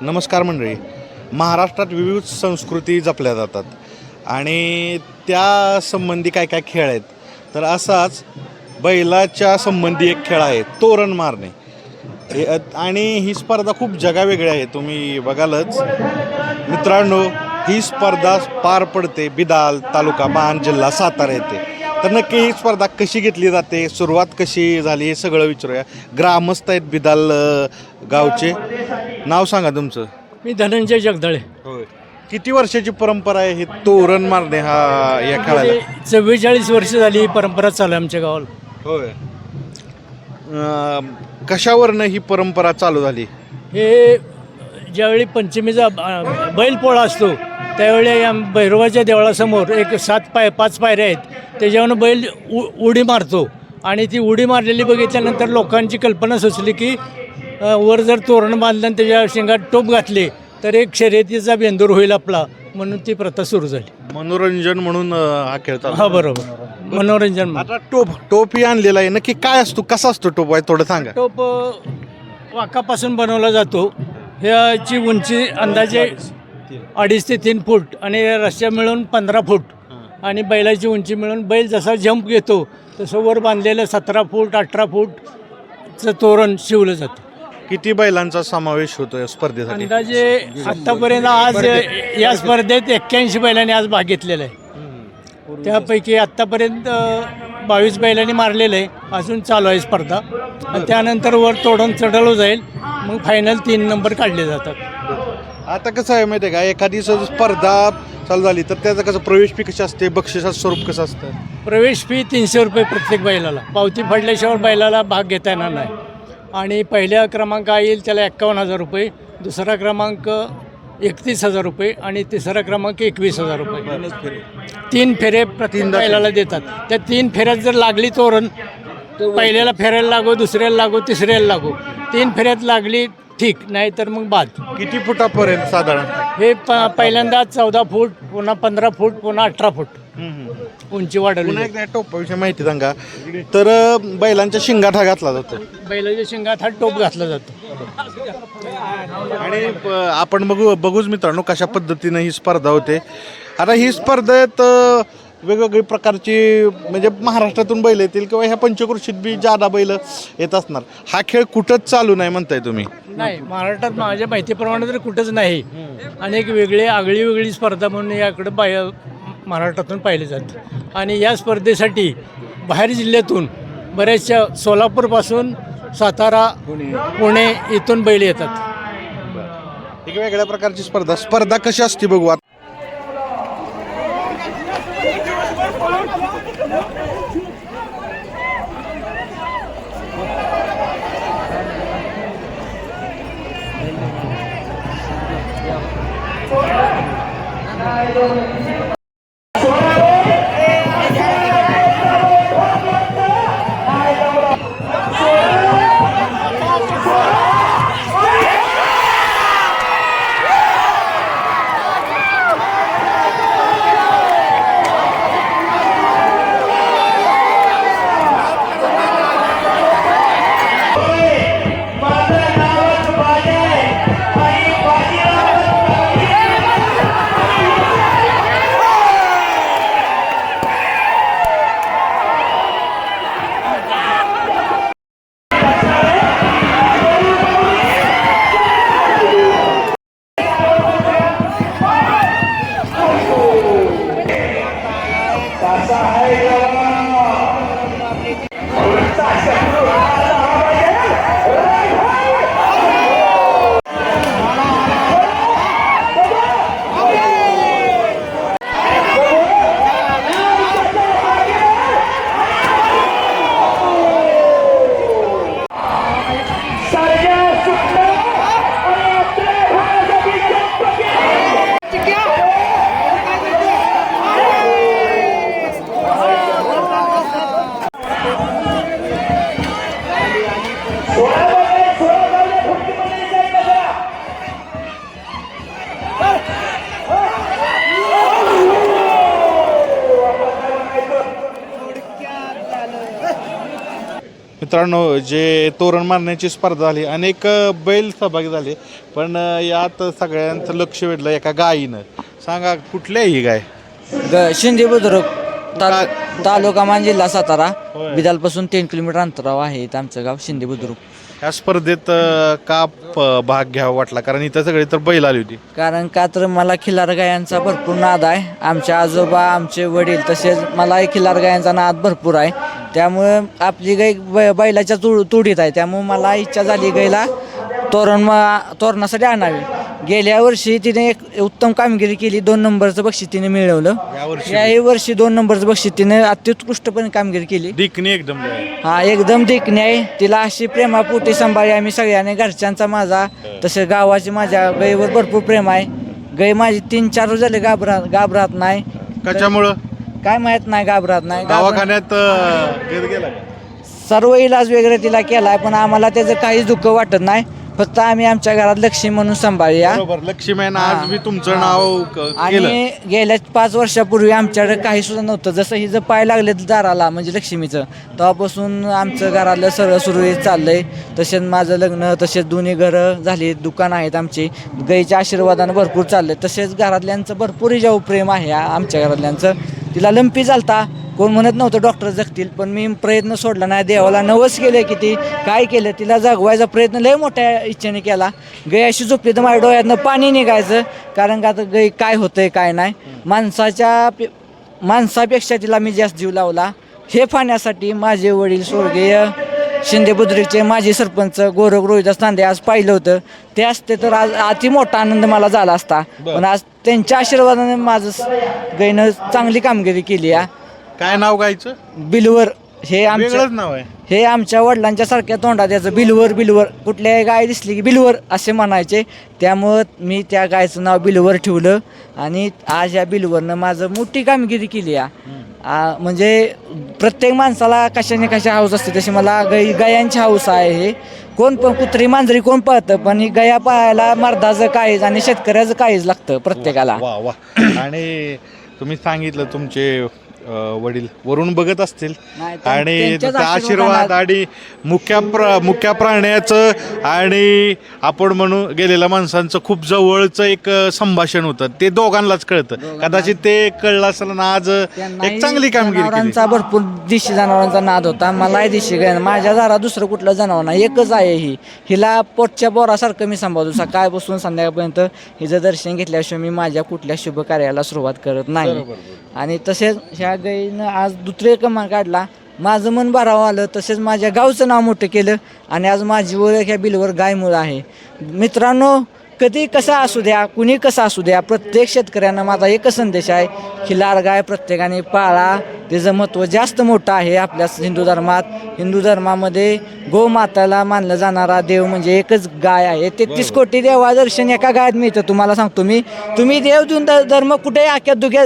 नमस्कार मंडळी. महाराष्ट्रात विविध संस्कृती जपल्या जातात. आणि त्या संबंधी काय काय खेळ आहेत? तर असाच बैलाच्या संबंधी एक खेळ आहे तोरण मारणे. आणि ही स्पर्धा खूप जगावेगळी आहे. तुम्ही बघालच. मित्रांनो ही स्पर्धा पार पडते बिदाल तालुका महान जिल्हा सातारा येथे. तर नक्की ही स्पर्धा कशी घेतली जाते? सुरुवात कशी झाली? हे सगळं विचारूया. ग्रामस्थ आहेत बिदाल गावचे? नाव सांगा तुमचं. मी धनंजय जगदाळे. होय. किती वर्षाची परंपरा आहे हे तोरण मारणे हा या खेळाला? चव्वेचाळीस वर्ष झाली ही परंपरा चालू आहे आमच्या गावाला. होय. अं, कशावरनं ही परंपरा चालू झाली? हे ज्यावेळी पंचमीचा अ, बैलपोळा असतो त्यावेळी या भैरवाच्या देवळासमोर एक सात पाय पाच पायऱ्या आहेत. त्याच्यावरून बैल उ उडी मारतो. आणि ती उडी मारलेली बघितल्यानंतर लोकांची कल्पना सुचली की वर जर तोरण बांधलं आणि त्याच्या शिंगात टोप घातले तर एक शर्यतीचा बेंदूर होईल आपला म्हणून ती प्रथा सुरू झाली. मनोरंजन म्हणून अं, हा खेळ चालू हा बरोबर. मनोरंजन म्हणून. आता टोप टोप ही आणलेला आहे. नक्की काय असतो कसा असतो टोप आहे थोडं सांगा. टोप अ, वाकापासून बनवला जातो. ह्याची उंची अंदाजे अडीच ते तीन फूट आणि रस्त्या मिळून पंधरा फूट. आणि बैलाची उंची मिळून बैल जसा जंप घेतो तसं वर बांधलेलं सतरा फूट अठरा फूटचं तोरण शिवलं जातं. किती बैलांचा समावेश होतो या स्पर्धेसाठी? अंदाजे आत्तापर्यंत आज या स्पर्धेत एक्क्याऐंशी बैलांनी आज भाग घेतलेला आहे. त्यापैकी आत्तापर्यंत बावीस बैलांनी मारलेलं आहे. अजून चालू आहे स्पर्धा. आणि त्यानंतर वर तोडून चढवलं जाईल. मग फायनल तीन नंबर काढले जातात. आता कसं आहे माहिती आहे का? एखादी स्पर्धा चालू झाली तर त्याचं कसं प्रवेश फी कशी असते? बक्षिसाचं स्वरूप कसं असतं? प्रवेश फी तीनशे रुपये प्रत्येक बैलाला. पावती फाडल्याशिवाय बैलाला भाग घेता येणार नाही. आणि पहिल्या क्रमांक येईल त्याला एक्कावन्न हजार रुपये दुसरा क्रमांक एकतीस हजार रुपये आणि तिसरा क्रमांक एकवीस हजार रुपये. तीन फेरे प्रत्येक बैलाला देतात. त्या तीन फेऱ्यात जर लागली तोरण पहिल्याला फेऱ्याला लागो दुसऱ्याला लागो तिसऱ्याला लागो. तीन फेऱ्यात लागली ठीक नाही तर मग बाद. किती फुटापर्यंत साधारण? हे प पहिल्यांदा चौदा फूट पुन्हा पंधरा फूट पुन्हा अठरा फूट. उंची वाढवली. पुन्हा एकदा टोपाविषयी माहिती सांगा. तर अं, बैलांच्या शिंगात हा घातला जातो. बैलाच्या शिंगात हा टोप घातला जातो. आणि प- आपण बघू बघूच मित्रांनो कशा पद्धतीनं ही स्पर्धा होते. आता ही स्पर्धेत अं, वेगवेगळी प्रकारची म्हणजे महाराष्ट्रातून बैल येतील किंवा ह्या पंचकृषीत बी जादा बैल येत असणार. हा खेळ कुठंच चालू नाही म्हणताय तुम्ही. नाही महाराष्ट्रात माझ्या माहितीप्रमाणे तर कुठंच नाही. अनेक वेगळे आगळी वेगळी स्पर्धा म्हणून याकडे बाय महाराष्ट्रातून पाहिले जाते. आणि या स्पर्धेसाठी बाहेर जिल्ह्यातून बऱ्याचशा सोलापूरपासून सातारा पुणे इथून बैल येतात. वेगवेगळ्या प्रकारची स्पर्धा. स्पर्धा कशी असते बघू आता. मित्रांनो जे तोरण मारण्याची स्पर्धा झाली अनेक बैल सहभागी झाले पण यात सगळ्यांचं लक्ष वेधलं एका गायीनं सांगा कुठली आहे ही गाय? ग शिंदे बुद्रुक ताल तालुका मान जिल्हा सातारा. बिदालपासून तीन किलोमीटर अंतरावर आहे इथं आमचं गाव शिंदे बुद्रुक. ह्या स्पर्धेत अ, का प- भाग घ्यावा वाटला? कारण इथं सगळी तर बैल आली होती. कारण का तर मला खिलार गायांचा भरपूर नाद आहे. आमचे आजोबा आमचे वडील तसेच मलाही खिलार गायांचा नाद भरपूर आहे. त्यामुळे आपली गाय बै- बैलाच्या तुड तुडीत आहे. त्यामुळे मला इच्छा झाली गायला तोरण मा- तोरणासाठी आणावी. गेल्या वर्षी तिने एक उत्तम कामगिरी केली. दोन नंबरचं बक्षीस तिने मिळवलं. यावर्षी याही वर्षी दोन नंबरचं बक्षीस तिने अत्युत्कृष्टपणे कामगिरी केली. दिकनी एकदम गाय. हा एकदम देखणी आहे. तिला अशी प्रेमापोटी सांभाळी आम्ही सगळ्यांनी. घरच्यांचा माझा तसेच गावाची माझ्या गाईवर भरपूर प्रेम आहे. गाई माझी तीन चार रोज झाले घाबरा घाबरत नाही. कशामुळं? काय माहीत नाही घाबरत नाही. दवाखान्यात अ, गेला का? सर्व इलाज वगैरे तिला केलाय पण आम्हाला त्याचं काहीच दुःख वाटत नाही. फक्त आम्ही आमच्या घरात लक्ष्मी म्हणून सांभाळूया. बरोबर लक्ष्मीन आज हा. मी तुमचं. नाव क- केलं. आणि गेल्या पाच वर्षापूर्वी आमच्याकडे काही सुद्धा नव्हतं. जसं हिचं पाय लागले दाराला म्हणजे लक्ष्मीचं. तेव्हापासून आमचं घरातलं सर्व सुरळीत चाललंय. तसेच माझं लग्न तसेच दोन्ही घरं झाली दुकान आहेत आमची. गाईच्या आशीर्वादानं भरपूर चाललंय. तसेच घरातल्यांचं भरपूर हिजाऊ प्रेम आहे आ- आमच्या घरातल्यांचं. तिला लंपी झालता. कोण म्हणत नव्हतं डॉक्टर जगतील पण मी प्रयत्न सोडला नाही. देवाला नवस केलं की ती काय केलं तिला जगवायचा प्रयत्न लय मोठ्या इच्छेने केला. गाय अशी झोपली तर माझ्या डोळ्यातनं पाणी निघायचं कारण का आता गई काय होतंय काय नाही. माणसाच्या पे- माणसापेक्षा तिला मी जास्त जीव लावला. हे पाहण्यासाठी माझे वडील स्वर्गीय शिंदे बुद्रुकचे माजी सरपंच गोरख रोहिदास तांदे आज पाहिलं होतं. ते असते तर आज अति मोठा आनंद मला झाला असता. पण आज त्यांच्या आशीर्वादाने माझं गायनं चांगली कामगिरी केली आहे काय नाव गायचं? बिलवर हे वेगळंच नाव आहे. हे आमच्या वडिलांच्या सारख्या तोंडात याचं बिलवर बिलवर. कुठल्याही गाय दिसली की बिलवर असे म्हणायचे. त्यामुळं मी त्या गायचं नाव बिलवर ठेवलं आणि आज या बिलवरनं माझं मोठी कामगिरी केली या. आ, म्हणजे प्रत्येक माणसाला कशाने कशा हाऊस असते तशी मला गाई गयांची हाऊस आहे हे. कोण पण कुत्री मांजरी कोण पाहतं पण ही गया पाहायला मर्दाचं काहीच आणि शेतकऱ्याचं काहीच लागतं प्रत्येकाला. वा वा. आणि तुम्ही सांगितलं तुमचे अ, वडील वरून बघत असतील. नाही, त्यां- आणि त्यांच्याच आशीर्वाद आणि मुख्या प्र मुख्या प्राण्याचं आणि आपण म्हणू गेलेल्या माणसांचं खूप जवळचं एक अ, संभाषण होतं. ते दोघांनाच कळतं. कदाचित ते कळलं असेल ना आज एक चांगली कामगिरी केली. जनावरांचा भरपूर देशी जनावरांचा नाद होता. मलाही देशी गाय माझ्या दारात दुसरं कुठलं जनावर नाही. एकच आहे ही. हिला पोटच्या बोरासारखं मी सांभाळतो. सकाळपासून संध्याकाळपर्यंत हिचं दर्शन घेतल्याशिवाय मी माझ्या कुठल्या शुभ कार्याला सुरुवात करत नाही. आणि तसेच ह्या गाईनं आज दुसरे क्रमांक काढला. माझं मन भरावं आलं तसेच माझ्या गावचं नाव मोठं केलं आणि आज माझी ओळख ह्या बिलवर गायमुळं आहे. मित्रांनो कधी कसा असू द्या कुणी कसा असू द्या प्रत्येक शेतकऱ्यांना माझा एकच संदेश आहे खिलार गाय प्रत्येकाने पाळा. त्याचं महत्त्व जास्त मोठं आहे आपल्या हिंदू धर्मात. हिंदू धर्मामध्ये गोमाताला मानलं जाणारा देव म्हणजे एकच गाय आहे. तेहतीस कोटी देवा दर्शन एका गायात मिळतं तुम्हाला सांगतो मी. तुम्ही देव देऊन धर्म कुठे आख्या दुख्या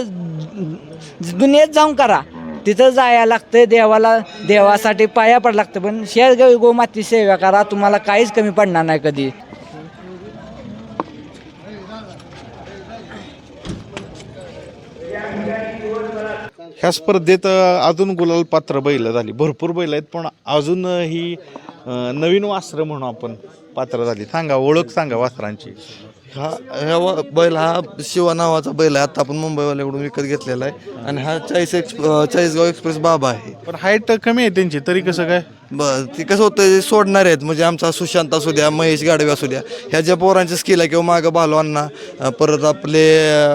दुनियेत जाऊन करा. तिथं जायला लागतं देवाला देवासाठी पाया पड लागतं पण शेअर गो गोमाती सेवा करा तुम्हाला काहीच कमी पडणार नाही कधी. ह्या स्पर्धेत अजून गुलाल पात्र बैल झाली. भरपूर बैल आहेत पण अजून ही नवीन वास्त्र म्हणून आपण पात्र झाली. सांगा ओळख सांगा वासरांची. हा ह्या व- बैल हा शिवा नावाचा बैल आहे. आता आपण मुंबईवाल्याकडून विकत घेतलेला आहे. आणि हा चाळीस एक्स चाळीसगाव एक्सप्रेस बाबा आहे. पण हाईट कमी आहे त्यांची तरी कसं काय? बर ते कसं होतं सोडणारे आहेत. म्हणजे आमचा सुशांत असू द्या महेश गाडवे असू द्या. ह्या ज्या पोरांचे स्किल आहे किंवा मागं बालवांना परत आपले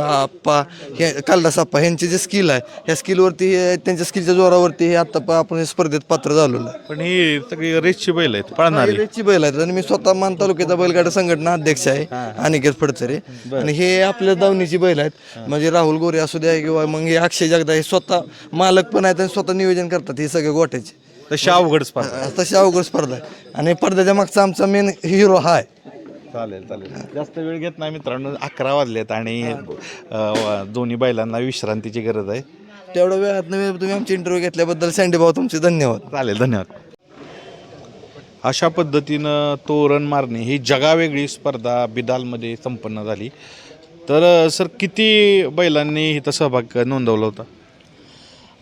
आप्पा हे कालदास आप्पा ह्यांचे जे स्किल आहे ह्या स्किलवरती हे- त्यांच्या स्किलच्या जोरावरती हे आता प- आपण स्पर्धेत पात्र झालेलो आहे. पण ही सगळी रेसची बैल आहेत पळणारी. रेसची बैल आहेत. आणि मी स्वतः मान तालुक्याचा बैलगाडा संघटना अध्यक्ष आहे अनिकेत फडचरे आणि हे आपल्या दावणीची बैल आहेत. म्हणजे राहुल गोरे असू द्या किंवा मग हे अक्षय जगदा हे स्वतः मालक पण आहेत आणि स्वतः नियोजन करतात हे सगळे गोट्याचे. तशी अवघड स्पर्धा. तशी अवघड स्पर्धा. आहे आणि पडद्याच्या मागचा आमचा मेन हिरो हा आहे. चालेल चालेल. जास्त वेळ घेत नाही मित्रांनो. अकरा वाजलेत आणि अ, दोन्ही बैलांना विश्रांतीची गरज आहे. तेवढ्या वेळात तुम्ही आमची इंटरव्ह्यू घेतल्याबद्दल सँडी भाऊ तुमचे धन्यवाद. चालेल धन्यवाद. अशा पद्धतीनं तोरण मारणे ही जगावेगळी स्पर्धा बिदालमध्ये संपन्न झाली. तर सर किती बैलांनी इथं सहभाग नोंदवला होता?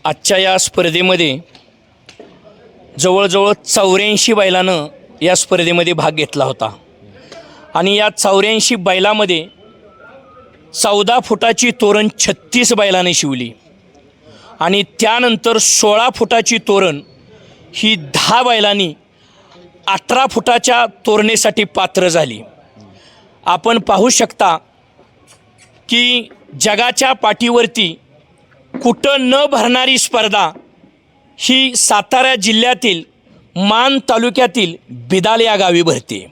आजच्या या स्पर्धेमध्ये जवळजवळ चौऱ्याऐंशी बैलानं या स्पर्धेमध्ये भाग घेतला होता. आणि या चौऱ्याऐंशी बैलामध्ये चौदा फुटाची तोरण छत्तीस बैलाने शिवली. आणि त्यानंतर सोळा फुटाची तोरण ही दहा बैलांनी अठरा फुटाच्या तोरणेसाठी पात्र झाली. आपण पाहू शकता की जगाच्या पाठीवरती कुठं न भरणारी स्पर्धा ही सातारा जिल्ह्यातील मान तालुक्यातील बिदाल या गावी भरते.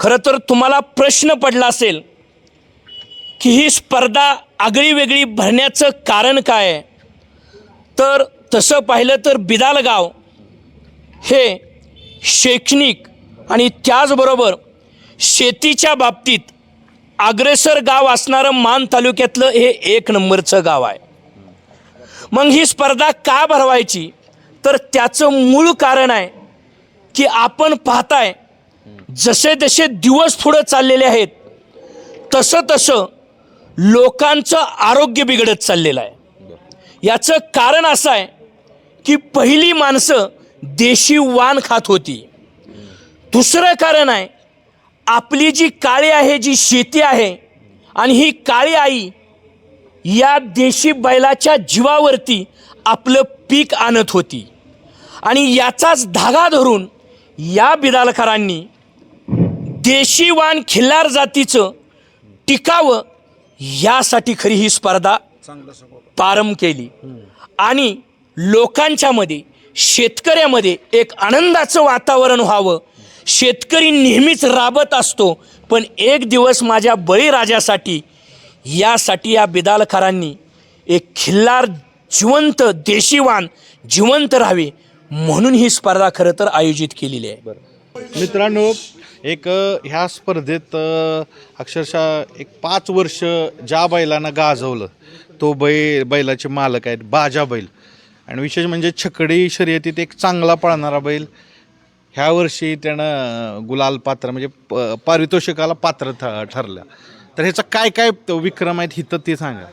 खरं तर तुम्हाला प्रश्न पडला असेल की ही स्पर्धा आगळी वेगळी भरण्याचं कारण काय? तर तसं पाहिलं तर बिदाल गाव हे शैक्षणिक आणि त्याचबरोबर शेतीच्या बाबतीत अग्रेसर गाव असणारं मान तालुक्यातलं हे एक नंबरचं गाव आहे. मग ही स्पर्धा का भरवायची? तर त्याचं मूळ कारण आहे की आपण पाहताय जसे जसे दिवस पुढं चाललेले आहेत तसं तसं लोकांचं आरोग्य बिघडत चाललेलं आहे. याचं कारण असं आहे की पहिली माणसं देशी वाण खात होती. दुसरं कारण आहे आपली जी काळी आहे जी शेती आहे आणि ही काळी आई या देशी बैलाच्या जीवावरती आपलं पीक आणत होती. आणि याचाच धागा धरून या बिदालकरांनी देशीवान खिल्लार जातीचं टिकावं यासाठी खरी ही स्पर्धा प्रारंभ केली. आणि लोकांच्यामध्ये शेतकऱ्यामध्ये एक आनंदाचं वातावरण व्हावं. शेतकरी नेहमीच राबत असतो पण एक दिवस माझ्या बळीराजासाठी यासाठी या बिदालकरांनी एक खिल्लार जिवंत देशीवान जिवंत राहावे म्हणून ही स्पर्धा खरं तर आयोजित केलेली आहे. मित्रांनो एक ह्या स्पर्धेत अक्षरशः एक पाच वर्ष ज्या बैलांना गाजवलं तो बैल बैलाचे मालक आहेत बाजा बैल. आणि विशेष म्हणजे छकडी शर्यतीत एक चांगला पळणारा बैल ह्या वर्षी त्यानं गुलाल पात्र म्हणजे प- पारितोषिकाला पात्र ठ ठरल्या तर ह्याचा काय काय तो विक्रम आहेत हिथं ते सांगा.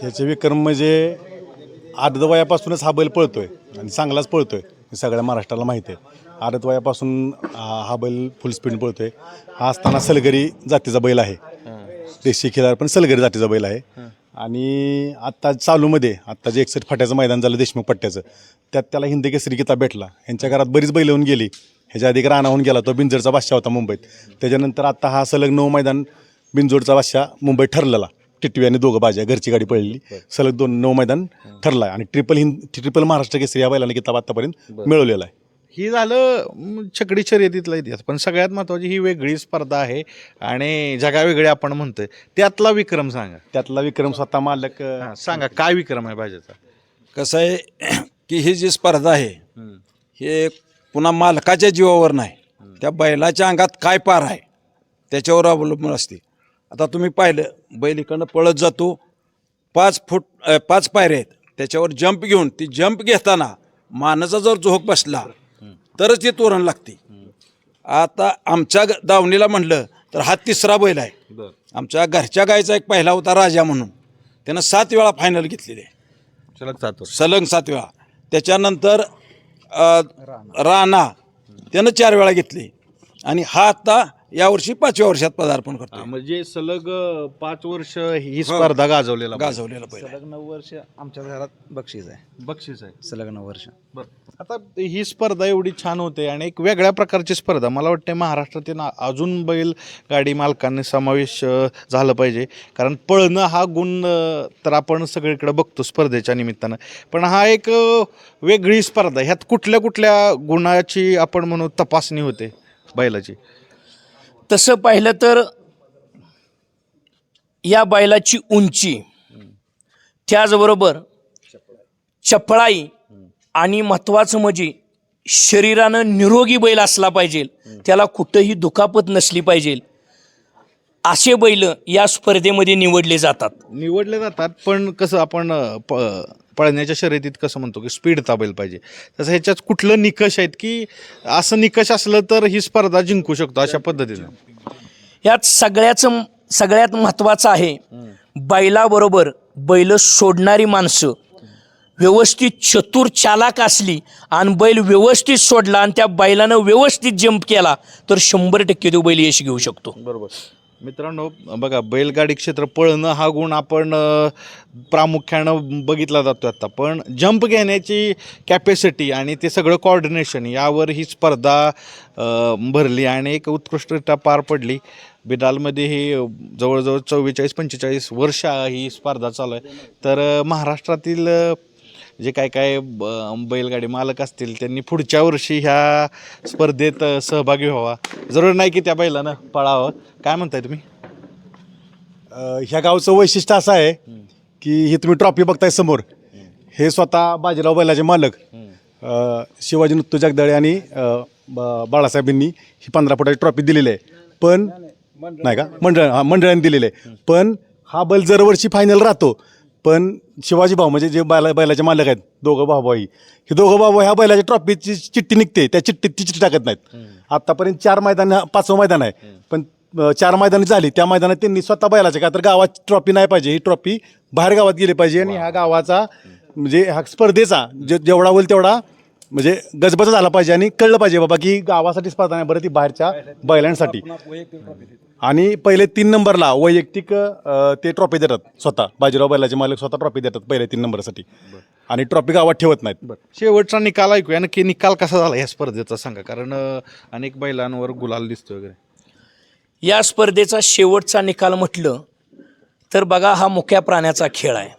ह्याचे विक्रम म्हणजे आठ वयापासूनच हा बैल पळतोय आणि चांगलाच पळतोय हे सगळ्या महाराष्ट्राला माहिती आहे. आठ वयापासून हा बैल फुल स्पीड पळतोय. हा असताना सलगरी जातीचा बैल आहे. देशी खिलार पण सलगरी जातीचा बैल आहे. आणि आत्ता चालूमध्ये आत्ता जे एकसठ फाट्याचं मैदान झालं देशमुख पट्ट्याचं त्यात त्याला हिंदी केसरी किताब भेटला. यांच्या घरात बरीच बैल येऊन गेली. ह्याच्या आधी एक रानाहून गेला तो बिंजरचा बादशाह होता मुंबईत. त्याच्यानंतर आत्ता हा सलग नऊ मैदान बिंजोडचा बादशाह मुंबईत ठरलेला. टिटवी आणि दोघं बाजा घरची गाडी पळली. सलग दोन नऊ मैदान ठरला आणि ट्रिपल हिंद ट्रिपल महाराष्ट्र केसरी या बैलाने किताब आतापर्यंत मिळवलेला आहे. ही झालं छकडी शर्यतीतला इतिहास. पण सगळ्यात महत्त्वाची ही वेगळी स्पर्धा आहे आणि जगावेगळी आपण म्हणतोय. त्यातला विक्रम सांगा. त्यातला विक्रम स्वतः मालक हां, सांगा काय विक्रम आहे भाज्याचा कसं आहे की ही जी स्पर्धा आहे हे पुन्हा मालकाच्या जीवावर नाही. त्या बैलाच्या अंगात काय पार आहे त्याच्यावर अवलंबून असते. आता तुम्ही पाहिलं बैल इकडनं पळत जातो पाच फूट पाच पायऱ्या आहेत. त्याच्यावर जंप घेऊन ती जंप घेताना मानाचा जर झोक बसला तरच ती तोरण लागते. आता आमच्या दावणीला म्हणलं तर हा तिसरा बैल आहे. आमच्या घरच्या गायचा एक पहिला होता राजा म्हणून. त्यानं सात वेळा फायनल घेतलेली. आहे चलत जातो सलग सात वेळा. त्याच्यानंतर अ, राणा. त्यानं चार वेळा घेतली. आणि हा आता यावर्षी पाचव्या वर्षात पदार्पण करतो म्हणजे सलग अं, पाच वर्ष ही स्पर्धा गाजवलेला गाजवलेला पहिला. सलग नऊ वर्ष आमच्या घरात बक्षीस आहे. बक्षीस आहे. सलग नऊ वर्ष. आता ही स्पर्धा एवढी छान होते आणि एक वेगळ्या प्रकारची स्पर्धा. मला वाटते महाराष्ट्रातील अजून बैल गाडी मालकांनी समावेश अ, झालं पाहिजे. कारण पळणं हा गुण अ, तर आपण सगळीकडे बघतो स्पर्धेच्या निमित्तानं. पण हा एक अ, वेगळी स्पर्धा. ह्यात कुठल्या कुठल्या गुणाची आपण म्हणू तपासणी होते बैलाची? तसं पाहिलं तर या बैलाची उंची त्याचबरोबर चपळाई आणि महत्त्वाचं म्हणजे शरीरानं निरोगी बैल असला पाहिजे. त्याला कुठंही दुखापत नसली पाहिजे. असे बैल या स्पर्धेमध्ये निवडले जातात. निवडले जातात पण कसं आपण प पळण्याच्या शर्यतीत कसं म्हणतो की स्पीड ताबेल पाहिजे. तसं ह्याच्यात कुठलं निकष आहेत की असं निकष असलं तर ही स्पर्धा जिंकू शकतो अशा पद्धतीनं? यात सगळ्याचं सगळ्यात महत्त्वाचं आहे बैलाबरोबर बैल सोडणारी माणसं. व्यवस्थित चतुर चालाक असली आणि बैल व्यवस्थित सोडला आणि त्या बैलानं व्यवस्थित जंप केला तर शंभर टक्के तो बैल यश घेऊ शकतो. बरोबर. मित्रांनो बघा बैलगाडी क्षेत्र पळणं हा गुण आपण प्रामुख्यानं बघितला जातो आता. पण जंप घेण्याची कॅपॅसिटी आणि ते सगळं कॉर्डिनेशन यावर ही स्पर्धा भरली आणि एक उत्कृष्टरित्या पार पडली. बिदालमध्ये ही जवळजवळ चव्वेचाळीस पंचेचाळीस वर्ष ही स्पर्धा चालू आहे. तर महाराष्ट्रातील जे काय काय ब- बैलगाडी मालक असतील त्यांनी पुढच्या वर्षी ह्या स्पर्धेत सहभागी व्हावा. जरूर नाही की त्या बैलानं पळावं. काय म्हणताय तुम्ही? अ, ह्या गावचं वैशिष्ट्य असं आहे की ही तुम्ही ट्रॉफी बघताय समोर. हे स्वतः बाजीराव बैलाचे मालक अ, शिवाजी नृत्य जगदळे आणि अ, ब- बाळासाहेबांनी ही पंधरा फुटाची ट्रॉफी दिलेली आहे. पण नाही का? मंडळ हा मंडळाने दिलेली आहे. पण हा बैल दरवर्षी फायनल राहतो. पण शिवाजी भाऊ म्हणजे जे बैला बैलाचे मालक आहेत दोघं भाऊ भाई हे दोघं भाऊ ह्या बैलाच्या ट्रॉफीची चिठ्ठी निघते त्या चिठ्ठीत ती चिठ्ठी टाकत नाहीत. आतापर्यंत चार मैदान पाचवं मैदान आहे. पण चार मैदानं झाली त्या मैदानात त्यांनी स्वतः बैलाचे का तर गावात ट्रॉफी नाही पाहिजे ही ट्रॉफी बाहेर गावात गेली पाहिजे आणि ह्या गावाचा म्हणजे ह्या स्पर्धेचा जे जेवढा होईल तेवढा म्हणजे गजबजा झाला पाहिजे आणि कळलं पाहिजे बाबा की गावासाठी स्पर्धा नाही बरं ती बाहेरच्या बैलांसाठी. आणि पहिले तीन नंबरला वैयक्तिक अ, ते ट्रॉफी देतात स्वतः. बाजीराव बैलाचे मालक स्वतः ट्रॉफी देतात पहिले तीन नंबरसाठी. आणि ट्रॉफी गावात ठेवत नाहीत. शेवटचा निकाल ऐकूया. नक्की निकाल कसा झाला या स्पर्धेचा सांगा. कारण अ, अनेक बैलांवर गुलाल दिसतो वगैरे. या स्पर्धेचा शेवटचा निकाल म्हटलं तर बघा हा मुक्या प्राण्याचा खेळ आहे.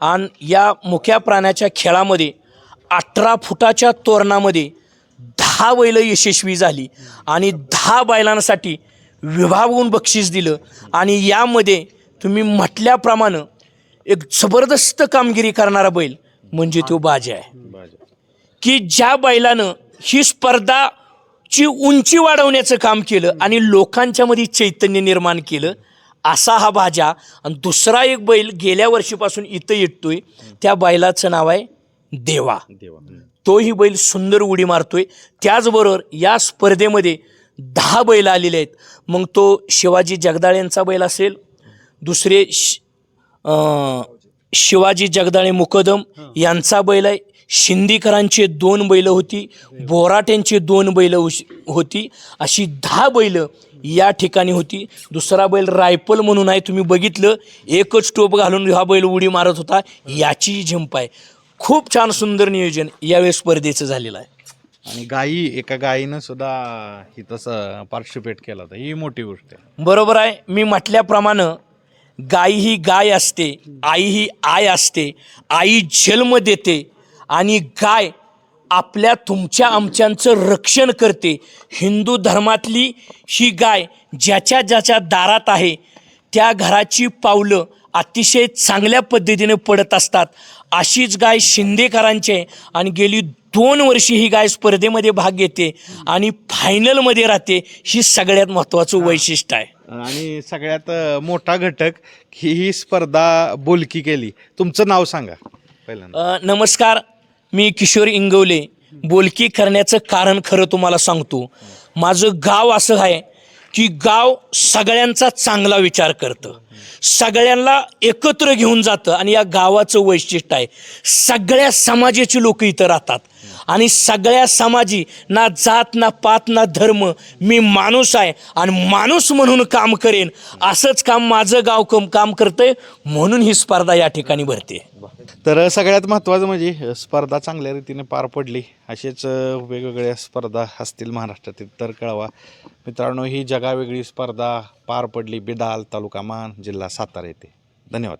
आणि या मुक्या प्राण्याच्या खेळामध्ये अठरा फुटाच्या तोरणामध्ये दहा बैलं यशस्वी झाली आणि दहा बैलांसाठी विभागून बक्षीस दिलं. आणि यामध्ये तुम्ही म्हटल्याप्रमाणे एक जबरदस्त कामगिरी करणारा बैल म्हणजे तो बाजा आहे. की ज्या बैलानं ही स्पर्धा ची उंची वाढवण्याचं काम केलं आणि लोकांच्या मध्ये चैतन्य निर्माण केलं असा हा भाजा आणि दुसरा एक बैल गेल्या वर्षीपासून इथं येतोय. त्या बैलाचं नाव आहे देवा. तोही बैल सुंदर उडी मारतोय. त्याचबरोबर या स्पर्धेमध्ये दहा बैल आलेले आहेत. मग तो शिवाजी जगदाळे यांचा बैल असेल. दुसरे श- शिवाजी जगदाळे मुकदम यांचा बैल आहे. शिंदीकरांचे दोन बैल होती. बोराट्यांचे दोन बैल होती. अशी दहा बैल या ठिकाणी होती. दुसरा बैल रायफल म्हणून आहे. तुम्ही बघितलं एकच टोप घालून हा बैल उडी मारत होता. याची झंप आहे. खूप छान सुंदर नियोजन यावेळेस स्पर्धेचं झालेलं आहे. आणि गायी एका गायीनं सुद्धा ही तसं पार्टिसिपेट केला होतं. ही मोठी गोष्ट आहे. बरोबर आहे. मी म्हटल्याप्रमाणे गाई ही गाय असते आई ही आय असते आई जन्म देते आणि गाय आपल्या तुमच्या आमच्यांचं रक्षण करते. हिंदू धर्मातली ही गाय ज्याच्या ज्याच्या दारात आहे त्या घराची पावलं अतिशय चांगल्या पद्धतीने पडत असतात. अशीच गाय शिंदेकरांची आहे आणि गेली दोन वर्षी ही गाय स्पर्धेमध्ये भाग घेते आणि फायनलमध्ये राहते ही सगळ्यात महत्त्वाचं वैशिष्ट्य आहे. आणि सगळ्यात मोठा घटक ही ही स्पर्धा बोलकी केली. तुमचं नाव सांगा पहिल्यांदा. अ, नमस्कार मी किशोर इंगवले. बोलकी करण्याचं कारण खरं तुम्हाला सांगतो. माझं गाव असं आहे की गाव सगळ्यांचा चांगला विचार करतं. सगळ्यांना एकत्र घेऊन जातं आणि या गावाचं वैशिष्ट्य आहे. सगळ्या समाजाची लोक इथं राहतात. आणि सगळ्या समाजी ना जात ना पात ना धर्म मी माणूस आहे आणि माणूस म्हणून काम करेन असंच काम माझं गाव कम काम करतंय म्हणून ही स्पर्धा या ठिकाणी भरते. तर सगळ्यात महत्त्वाचं म्हणजे स्पर्धा चांगल्या रीतीने पार पडली असेच वेगवेगळ्या स्पर्धा असतील महाराष्ट्रातील तर कळवा. मित्रांनो ही जगावेगळी स्पर्धा पार पडली बिदाल तालुका मान जिल्हा सातारा येथे. धन्यवाद.